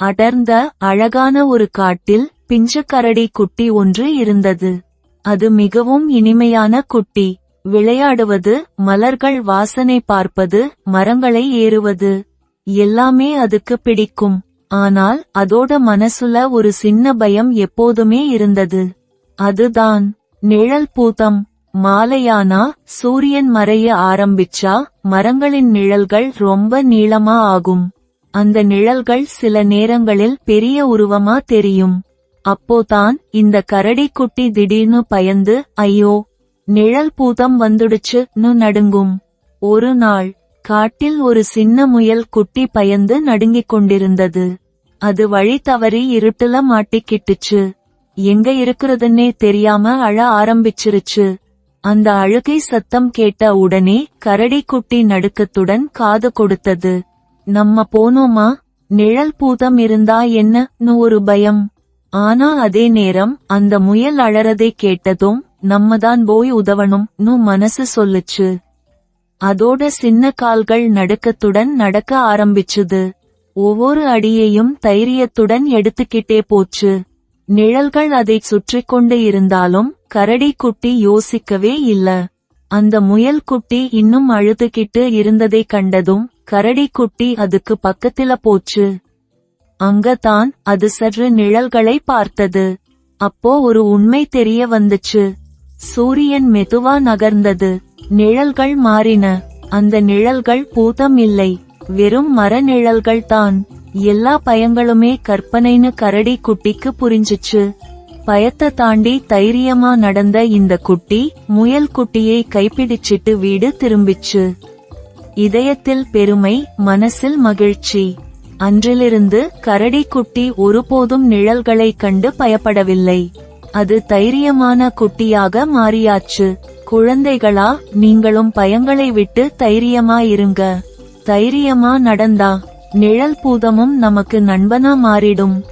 அடர்ந்த அழகான ஒரு காட்டில் பிஞ்சக்கரடி குட்டி ஒன்று இருந்தது. அது மிகவும் இனிமையான குட்டி. விளையாடுவது மலர்கள் வாசனை பார்ப்பது மரங்களை ஏறுவது. எல்லாமே அதுக்கு பிடிக்கும். ஆனால் அதோட மனசுல ஒரு சின்ன பயம் எப்போதுமே இருந்தது. அதுதான். நிழல் பூதம். மாலையானா சூரியன் மறைய ஆரம்பிச்சா மரங்களின் நிழல்கள் ரொம்ப நீளமா ஆகும். அந்த நிழல்கள் சில நேரங்களில் பெரிய உருவமா தெரியும். அப்போதான் இந்த கரடி குட்டி திடீர்னு பயந்து ஐயோ நிழல் பூதம் வந்துடுச்சுன்னு நடுங்கும். ஒரு நாள் காட்டில் ஒரு சின்ன முயல் குட்டி பயந்து நடுங்கிக் கொண்டிருந்தது. அது வழி தவறி இருட்டுல மாட்டிக்கிட்டுச்சு. எங்க இருக்கிறதுன்னே தெரியாம அழ ஆரம்பிச்சிருச்சு. அந்த அழுகை சத்தம் கேட்ட உடனே கரடி குட்டி நடுக்கத்துடன் காது கொடுத்தது. நம்ம போனோமா? நிழல் பூதம் இருந்தா என்னன்னு ஒரு பயம். ஆனா அதே நேரம் அந்த முயல் அழறதை கேட்டதும் நம்ம தான் போய் உதவணும்னு மனசு சொல்லுச்சு. அதோட சின்ன கால்கள் நடுக்கத்துடன் நடக்க ஆரம்பிச்சுது. ஒவ்வொரு அடியையும் தைரியத்துடன் எடுத்துக்கிட்டே போச்சு. நிழல்கள் அதைச் சுற்றிக் கொண்டு இருந்தாலும் கரடி குட்டி யோசிக்கவே இல்ல. அந்த முயல் குட்டி இன்னும் அழுதுகிட்டு இருந்ததை கண்டதும் கரடி குட்டி அதுக்கு பக்கத்தில போச்சு. அங்கதான் அது சற்று நிழல்களை பார்த்தது. அப்போ ஒரு உண்மை தெரிய வந்துச்சு. சூரியன் மெதுவா நகர்ந்தது. நிழல்கள் மாறின. அந்த நிழல்கள் பூதம் இல்லை. வெறும் மர நிழல்கள் தான் எல்லா பயங்களுமே கற்பனைன்னு கரடி குட்டிக்கு புரிஞ்சுச்சு. பயத்தை தாண்டி தைரியமா நடந்த இந்த குட்டி முயல் குட்டியை கைப்பிடிச்சிட்டு வீடு திரும்பிச்சு. இதயத்தில் பெருமை மனசில் மகிழ்ச்சி. அன்றிலிருந்து கரடி குட்டி ஒருபோதும் நிழல்களைக் கண்டு பயப்படவில்லை. அது தைரியமான குட்டியாக மாறியாச்சு. குழந்தைகளா நீங்களும் பயங்களை விட்டு தைரியமா இருங்க. தைரியமா நடந்தா நிழல் பூதமும் நமக்கு நண்பனா மாறிடும்.